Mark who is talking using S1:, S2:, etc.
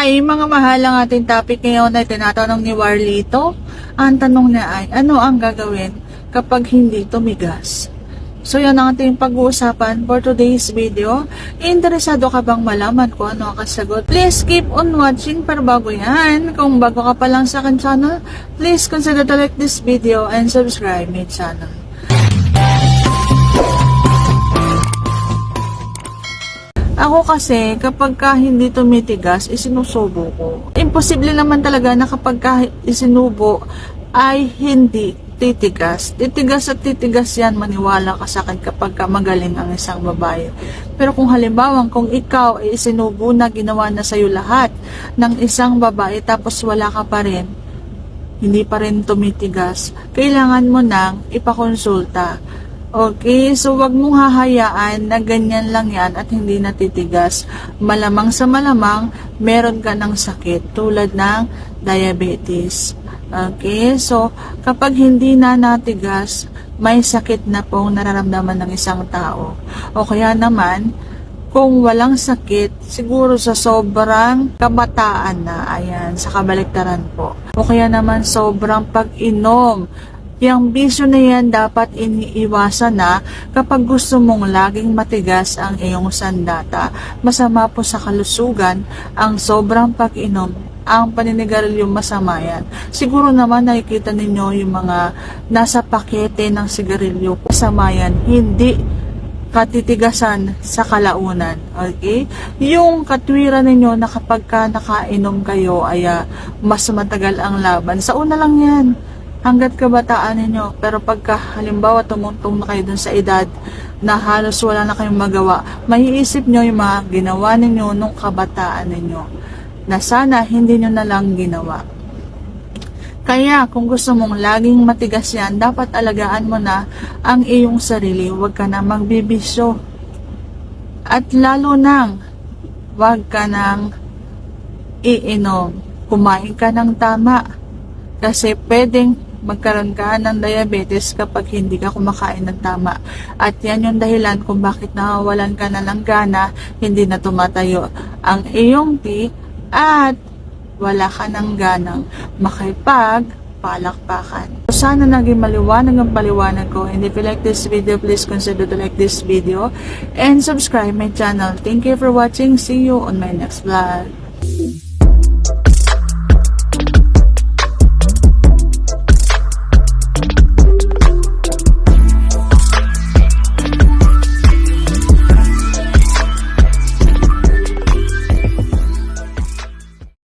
S1: Hi mga mahal, ang ating topic ngayon ay tinatanong ni Warlito. Ang tanong niya ay, ano ang gagawin kapag hindi tumigas? So yan ang ating pag-uusapan for today's video. Interesado ka bang malaman kung ano ang kasagot? Please keep on watching para bago yan. Kung bago ka pa lang sa akin channel, please consider to like this video and subscribe my channel. Ako kasi, kapag ka hindi tumitigas, isinusubo ko. Imposible naman talaga na kapag ka isinubo ay hindi titigas. Titigas at titigas yan, maniwala ka sa akin kapag ka magaling ang isang babae. Pero kung halimbawa, kung ikaw ay isinubo na, ginawa na sa'yo lahat ng isang babae, tapos wala ka pa rin, hindi pa rin tumitigas, kailangan mo nang ipakonsulta. Okay, so wag mong hahayaan na ganyan lang yan at hindi natitigas. Malamang sa malamang, meron ka ng sakit tulad ng diabetes. Okay, so kapag hindi na natigas, may sakit na pong nararamdaman ng isang tao. O kaya naman, kung walang sakit, siguro sa sobrang kabataan na, ayan, sa kabaliktaran po. O kaya naman sobrang pag-inom. Yung bisyo na yan dapat iniiwasan na kapag gusto mong laging matigas ang iyong sandata. Masama po sa kalusugan ang sobrang pag-inom ang paninigarilyo masama yan. Siguro naman nakikita ninyo yung mga nasa pakete ng sigarilyo. Masama yan. Hindi katitigasan sa kalaunan. Okay? Yung katwiran ninyo na kapag ka nakainom kayo ay ah, mas matagal ang laban. Sa una lang yan. Hanggat kabataan ninyo. Pero pagka halimbawa tumuntong na kayo dun sa edad na halos wala na kayong magawa, maiisip nyo yung mga ginawa ninyo nung kabataan ninyo na sana hindi nyo na lang ginawa. Kaya kung gusto mong laging matigas yan, dapat alagaan mo na ang iyong sarili. Huwag ka na magbibisyo. At lalo nang, huwag ka nang iinom. Kumain ka ng tama. Kasi pwedeng magkaroon ka ng diabetes kapag hindi ka kumakain ng tama. At yan yung dahilan kung bakit nawawalan ka na ng gana, hindi na tumatayo ang iyong tea, at wala ka ng ganang makipag palakpakan. Sana naging maliwanag ang paliwanag ko. And if you like this video, please consider to like this video and subscribe my channel. Thank you for watching. See you on my next vlog.